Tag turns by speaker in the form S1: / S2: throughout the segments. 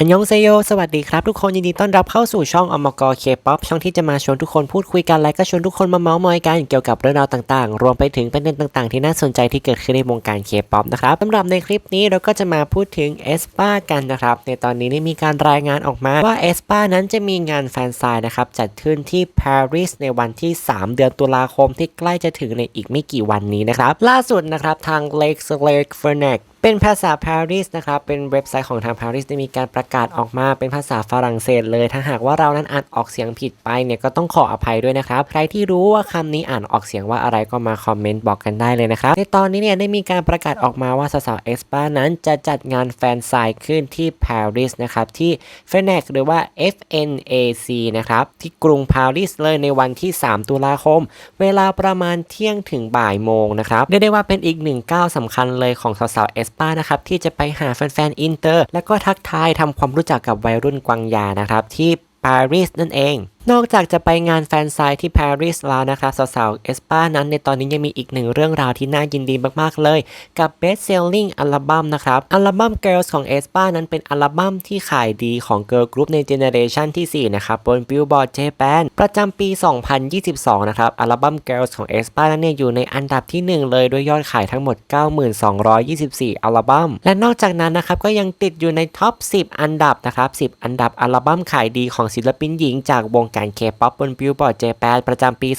S1: อันยองเซโย สวัสดีครับทุกคนยินดีต้อนรับเข้าสู่ช่องอมกเคป๊อปช่องที่จะมาชวนทุกคนพูดคุยกันและก็ชวนทุกคนมาเมาส์มอยกันเกี่ยวกับเรื่องราวต่างๆ รวมไปถึงประเด็นต่างๆ ที่น่าสนใจที่เกิดขึ้นในวงการเคป๊อปนะครับสำหรับในคลิปนี้เราก็จะมาพูดถึงเอสปากันนะครับ ในตอนนี้ได้มีการรายงานออกมาว่าเอสปานั้นจะมีงานแฟนไซน์นะครับจัดขึ้นที่ปารีสในวันที่ 3 เดือนตุลาคมที่ใกล้จะถึงในอีกไม่กี่วันนี้นะครับล่าสุดนะครับทาง Lake Lake f e r n a c เเป็นภาษาปารีสนะครับ เป็นเว็บไซต์ของทางปารีสได้มีการประกาศออกมาเป็นภาษาฝรั่งเศสเลย ถ้าหากว่าเรานั้นอ่านออกเสียงผิดไปเนี่ยก็ต้องขออภัยด้วยนะครับ ใครที่รู้ว่าคำนี้อ่านออกเสียงว่าอะไรก็มาคอมเมนต์บอกกันได้เลยนะครับ ในตอนนี้เนี่ยได้มีการประกาศออกมาว่าสาวๆเอสปานั้นจะจัดงานแฟนไซน์ขึ้นที่ปารีสนะครับ ที่เฟเนกหรือว่า FNAC นะครับ ที่กรุงปารีสเลยในวันที่ 3 ตุลาคม เวลาประมาณเที่ยงถึงบ่ายโมงนะครับเรียกได้ว่าเป็นอีกหนึ่งก้าวสำคัญเลยของสาวๆเอสปานะครับที่จะไปหาแฟนๆอินเตอร์ แล้วก็ทักทายทำความรู้จักกับวัยรุ่นกวางยานะครับที่ปารีสนั่นเอง นอกจากจะไปงานแฟนไซต์ที่ปารีสแล้วนะครับสาวๆเอสปานั้นในตอนนี้ยังมีอีกหนึ่งเรื่องราวที่น่ายินดีมากๆเลย กับ Best Selling อัลบั้มนะครับอัลบั้ม Girls ของเอสปานั้นเป็นอัลบั้มที่ขายดีของ Girl Group ในเจเนเรชันที่ 4 นะครับบน Billboard Japan ประจำปี 2022 นะครับอัลบั้ม Girls ของเอสปานั้นเนี่ยอยู่ในอันดับที่ 1 เลยด้วยยอดขายทั้งหมด 9224 อัลบั้ม และนอกจากนั้นนะครับก็ยังติดอยู่ในท็อป 10 อันดับนะครับ 10 อันดับอัลบั้มขายดีของศิลปินหญิงจากวงการเคป๊อปบนบิลบอร์ดเจแปนประจำปี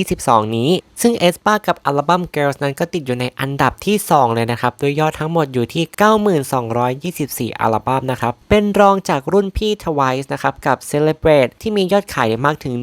S1: 2022 นี้ ซึ่งเอสปากับอัลบั้ม Girls นั้นก็ติดอยู่ในอันดับที่ 2 เลยนะครับ ด้วยยอดทั้งหมดอยู่ที่ 9224 อัลบั้มนะครับ เป็นรองจากรุ่นพี่ Twice นะครับกับ Celebrate ที่มียอดขายมากถึง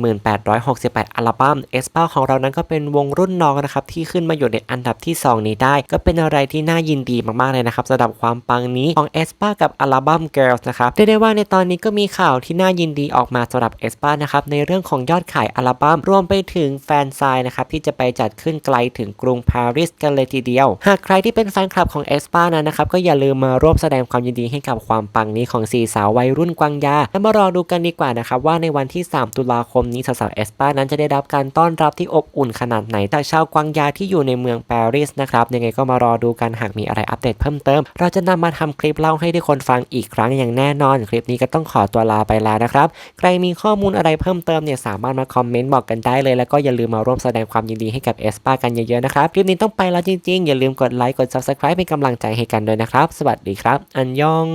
S1: 14868 อัลบั้มเอสปาของเรานั้นก็เป็นวงรุ่นน้องนะครับที่ขึ้นมาอยู่ในอันดับที่ 2 นี้ได้ ก็เป็นอะไรที่น่ายินดีมากๆเลยนะครับสำหรับความปังนี้ของเอสปากับอัลบั้ม Girls นะครับเรียกได้ว่าในตอนนี้ก็มีข่าวที่น่ายินดีออกมาสำหรับเอสปานะครับในเรื่องของยอดขายอัลบั้มรวมไปถึงแฟนไซน์นะครับที่จะไปจัดขึ้นไกลถึงกรุงปารีสกันเลยทีเดียว หากใครที่เป็นแฟนคลับของเอสปานั้นนะครับก็อย่าลืมมาร่วมแสดงความยินดีให้กับความปังนี้ของสี่สาววัยรุ่นกวางยาและมารอดูกันดีกว่านะครับว่าในวันที่ 3 ตุลาคมนี้สาวๆเอสปานั้นจะได้รับการต้อนรับที่อบอุ่นขนาดไหนจากชาวกวางยาที่อยู่ในเมืองปารีสนะครับยังไงก็มารอดูกันหากมีอะไรอัปเดตเพิ่มเติม เราจะนำมาทำคลิปเล่าให้ทุกคนฟังอีกครั้งอย่างแน่นอน คลิปนี้ก็ต้องขอตัวลาไปแล้วนะครับใครมีข้อมูลอะไรเพิ่มเติมเนี่ยสามารถมาคอมเมนต์บอกกันได้เลย แล้วก็อย่าลืมมาร่วมแสดงความยินดีให้กับเอสปากันเยอะๆนะครับคลิปนี้ต้องไปแล้วจริงๆ อย่าลืมกดไลค์กด Subscribe เป็นกำลังใจให้กันด้วยนะครับ สวัสดีครับ อันยอง